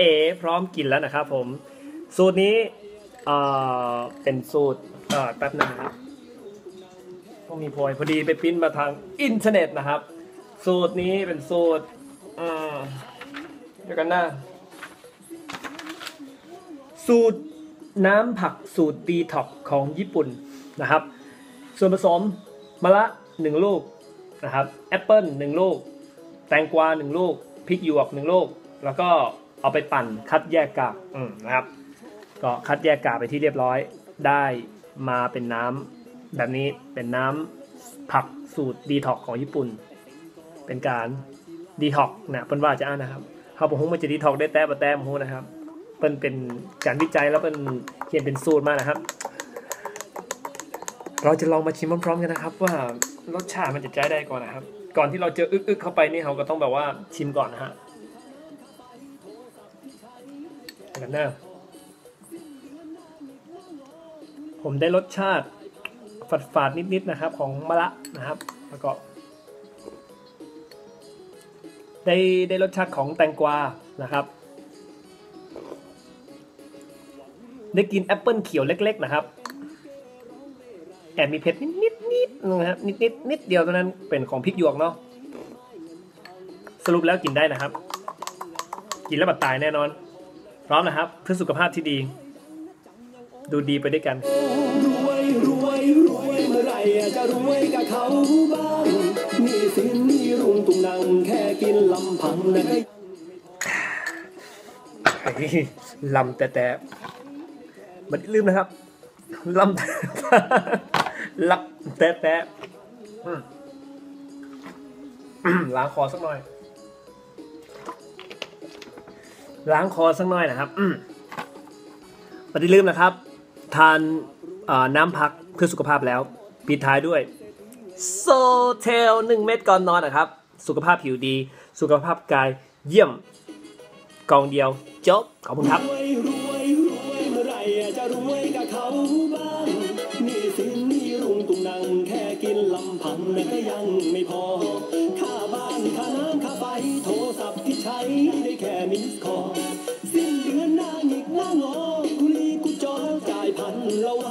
เอพร้อมกินแล้วนะครับผม สูตรนี้เอ่อเป็นสูตรเอ่อแป๊บนึงนะครับต้องมีโพยพอดีไปปริ้นมาทางอินเทอร์เน็ตนะครับ สูตรนี้เป็นสูตรอืมเดี๋ยวกันนะสูตรน้ำผักสูตรดีท็อกของญี่ปุ่นนะครับ ส่วนผสมมะละหนึ่งลูกนะครับแอปเปิลหนึ่งลูก แตงกวาหนึ่งลูกพริกหยวกหนึ่งลูก แล้วก็ เอาไปปั่นคัดแยกกากอืมนะครับ ก็คัดแยกกากไปที่เรียบร้อย ได้มาเป็นน้ำแบบนี้เป็นน้ำผักสูตรดีท็อกของญี่ปุ่น เป็นการดีท็อกนะเป็นว่าจะอ่านนะครับเขาบอกว่ามันจะดีท็อกได้แต้มแต้มหูนะครับเป็นเป็นการวิจัยแล้วเป็นเขียนเป็นสูตรมานะครับ เราจะลองมาชิมพร้อมๆกันนะครับ ว่ารสชาติมันจะใจได้ก่อนนะครับ ก่อนที่เราจะอึกๆเข้าไปนี่เราก็ต้องแบบว่าชิมก่อนนะฮะ กันนะผมได้รสชาติฝาดๆนิดๆนะครับของมะระนะครับแล้วก็ได้ได้รสชาติของแตงกวานะครับ ได้กินแอปเปิลเขียวเล็ก ๆ นะครับแอบมีเผ็ดนิดนิดนิดนะครับนิดนิดนิดเดียวเท่านั้นเป็นของพริกหยวกเนาะสรุปแล้วกินได้นะครับ กินแล้วบัดตายแน่นอน ร้อมนะครับ เพื่อสุขภาพที่ดี ดูดีไปด้วยกัน รวยรวยรวยเมื่อไหรจะรวยกับเขาบ้างมีสินมีรุ่งตุงนังแค่กินลำพังนะก็ลำแต่แต่มันลืมนะครับลำแต่ลับแต่แต่อืมอืมล้างคอสักหน่อย ล้างคอสักหน่อยนะครับอืมไมันลืมนะครับ ทานน้ำพักเพื่อสุขภาพแล้ว ปิดท้ายด้วยโซเทลหนึ่งเม็ดก่อนนอนนะครับ สุขภาพผิวดี สุขภาพกายเยี่ยมกองเดียวจบขอบคุณครับไหรจะรวยกับเขาบ้างมีสินมีรุ่งตุงนังแค่กินลำพังนะก็ยังไม่พอ ค่าบ้าน ค่าน้ำ ค่าไฟ โทรศัพท์ที่ใช้ได้ low